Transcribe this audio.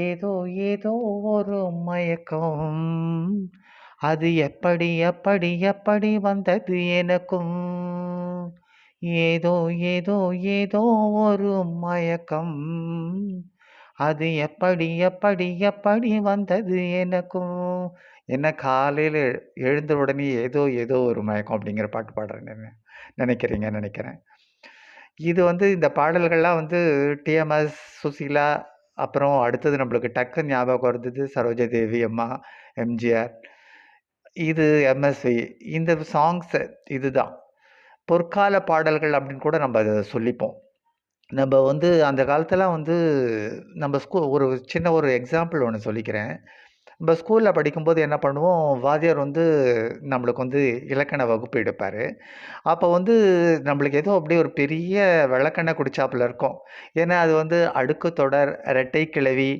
ஏதோ ஏதோ ஒரு மயக்கம். அது எப்படி எப்படி எப்படி வந்தது எனக்கும்? ஏதோ ஏதோ ஏதோ ஒரு மயக்கம். அது எப்படி எப்படி எப்படி வந்தது எனக்கும்? என்ன காலையில் எழுந்த உடனே ஏதோ ஏதோ ஒரு மயக்கம் அப்படிங்கிற பாட்டு பாடுறேன் நினைக்கிறீங்க நினைக்கிறேன். இது வந்து இந்த பாடல்கள்லாம் வந்து டிஎம்எஸ் சுசீலா அப்புறம் அடுத்தது நம்மளுக்கு டக்குன்னு ஞாபகம் வருது சரோஜா தேவி அம்மா எம்ஜிஆர். இது எம்எஸ்வி. இந்த சாங்ஸ் இதுதான். பொற்கால பாடல்கள் அப்படின்னு கூட நம்ம அதை சொல்லிப்போம். நம்ம வந்து அந்த காலத்தில் வந்து நம்ம ஸ்கூ ஒரு சின்ன ஒரு எக்ஸாம்பிள் ஒன்று சொல்லிக்கிறேன். நம்ம ஸ்கூலில் படிக்கும்போது என்ன பண்ணுவோம்? வாத்தியார் வந்து நம்மளுக்கு வந்து இலக்கண வகுப்பு எடுப்பார். அப்போ வந்து நம்மளுக்கு ஏதோ அப்படியே ஒரு பெரிய விளக்கெண்ணெய் குடிச்சாப்புல இருக்கும். ஏன்னா அது வந்து அடுக்கு தொடர் இரட்டை கிளவி